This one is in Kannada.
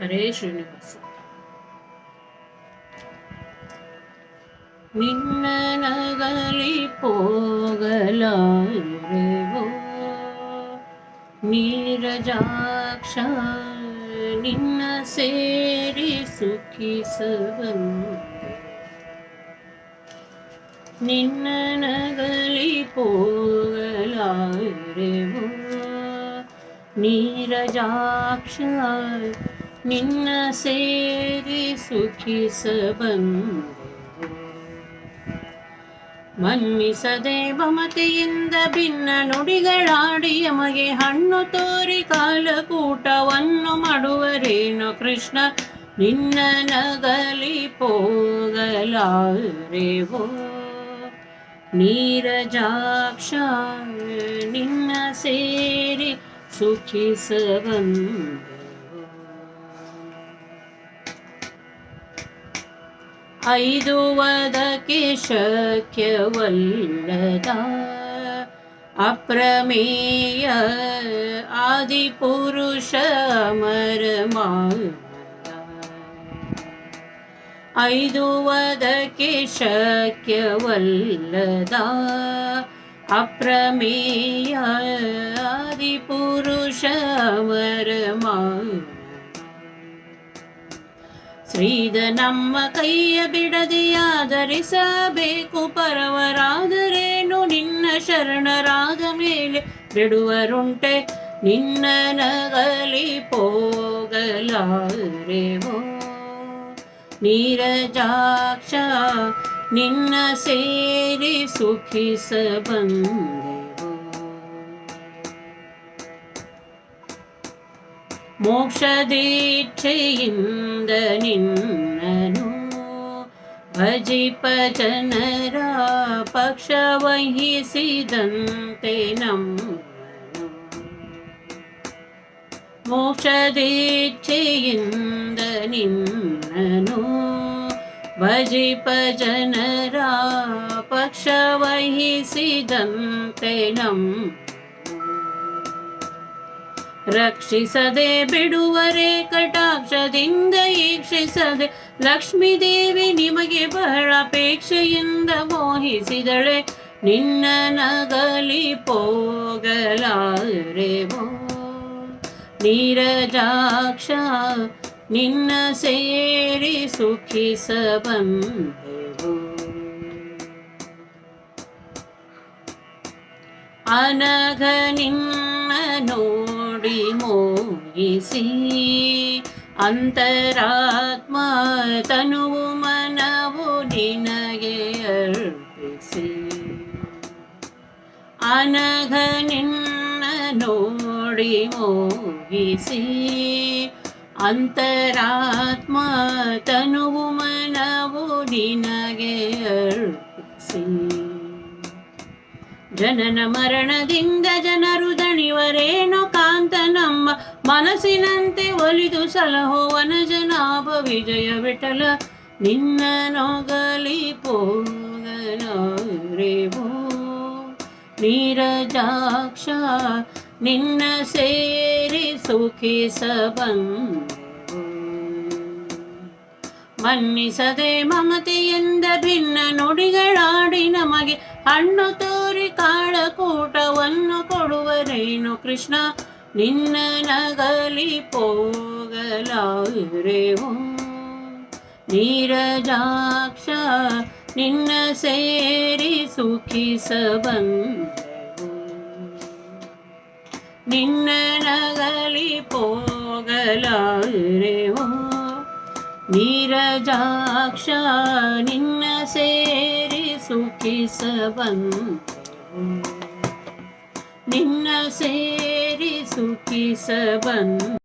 ಹರೇ ಶ್ರೀನಿವಾಸ ನಿನ್ನ ನಗಲಿ ಪೋಗಲಾರೆವೋ ನೀರಜಾಕ್ಷ ನಿನ್ನ ಸೇರಿ ಸುಖಿಸಬಂದೆ ನಿನ್ನ ನಗಲಿ ಪೋಗಲಾರೆವೋ ನೀರಜಾಕ್ಷ ನಿನ್ನ ಸೇರಿ ಸುಖಿಸಬಂದೆ ಮನ್ನಿಸದೆ ಮಮತೆಯಿಂದ ಭಿನ್ನ ನುಡಿಗಳಾಡಿ ಯಮಗೆ ಹಣ್ಣು ತೋರಿ ಕಾಲಕೂಟವನ್ನು ಮಾಡುವರೇನು ಕೃಷ್ಣ. ನಿನ್ನ ನಗಲಿ ಪೋಗಲಾರೆವೋ. ನೀರಜಾಕ್ಷ, ನಿನ್ನ ಸೇರಿ ಸುಖಿಸಬಂದೆವೋ ಐದು ವದಕ್ಕೆ ಶಕ್ಯವಲ್ಲದ ಅಪ್ರಮೇಯ ಆದಿಪುರುಷ ಮರಮಾನ ಐದು ವದಕ್ಕೆ ಶಕ್ಯವಲ್ಲದ ಅಪ್ರಮೇಯ ಆದಿಪುರುಷ ಮರಮಾನ ಶ್ರೀದ ನಮ್ಮ ಕೈಯ ಬಿಡದೆ ಆಧರಿಸಬೇಕು ಪರವರಾದರೇನು ನಿನ್ನ ಶರಣರಾದ ಮೇಲೆ ಬಿಡುವರುಂಟೆ ನಿನ್ನ ನಗಲಿ ಪೋಗಲಾರೆವೋ ನೀರಜಾಕ್ಷ ನಿನ್ನ ಸೇರಿ ಸುಖಿಸ ಬಂದೆವೋ ಮೋಕ್ಷದೀಕ್ಷೆಯಿಂದ ನಿನ್ನನು ಭಜಿಪ ಜನರ ಪಕ್ಷ ವಹಿಸಿದಂತೆ ನಮ್ಮನು ಮೋಕ್ಷದೀಕ್ಷೆಯಿಂದ ನಿನ್ನನು ಭಜಿಪ ಜನರ ಪಕ್ಷ ವಹಿಸಿದಂತೆ ನಮ್ಮ ರಕ್ಷಿಸದೆ ಬಿಡುವರೆ ಕಟಾಕ್ಷದಿಂದ ಈಕ್ಷಿಸದೆ ಲಕ್ಷ್ಮೀ ದೇವಿ ನಿಮಗೆ ಬಹಳ ಅಪೇಕ್ಷೆಯಿಂದ ಮೋಹಿಸಿದಳೆ. ನಿನ್ನ ನಗಲಿ ಪೋಗಲಾರೆವೋ ನೀರಜಾಕ್ಷ, ನಿನ್ನ ಸೇರಿ ಸುಖಿಸಬಂದೆವು ಅನಘ ನೋಡಿ ಮೋಗಿಸಿ ಅಂತರಾತ್ಮ ತನುವು ಮನವು ನಿನಗೆ ಅರ್ಪಿಸಿ. ಅನಘ ನಿನ್ನ ನೋಡಿ ಮೋಗಿಸಿ ಅಂತರಾತ್ಮ ತನುವು ಮನವು ನಿನಗೆ ಅರ್ಪಿಸಿ. ಜನನ ಮರಣದಿಂದ ಜನರು ದಣಿವರೇನು ಕಾಂತ ನಮ್ಮ ಮನಸ್ಸಿನಂತೆ ಒಲಿದು ಸಲಹೋವನ ಜನಾಭ ವಿಜಯ ವಿಠಲ. ನಿನ್ನ ನೋಗಲಿ ಪೋಗನೋ ನೀರಜಾಕ್ಷ, ನಿನ್ನ ಸೇರಿ ಸುಖಿಸ ಬಂದೆವು ಮನ್ನಿಸದೆ ಮಮತೆಯಿಂದ ಭಿನ್ನ ನುಡಿಗಳಾಡಿ ನಮಗೆ ಹಣ್ಣು ತೋರಿ ಕಾಳಕೂಟವನ್ನು ಕೊಡುವರೇನು ಕೃಷ್ಣ, ನಿನ್ನ ನಗಲಿ ಪೋಗಲಾಯಿರೇವು ನೀರಜಾಕ್ಷ, ನಿನ್ನ ಸೇರಿ ಸುಖಿಸಬಂದೆವು. ನಿನ್ನ ನಗಲಿ ಪೋಗಲಾಯಿರೇವು ನೀರಜಾಕ್ಷ, ನಿನ್ನ ಸೇರಿ ಸುಖಿಸ ಬಂದೆವು ನಿನ್ನ ಸೇರಿ ಸುಖಿಸವನ್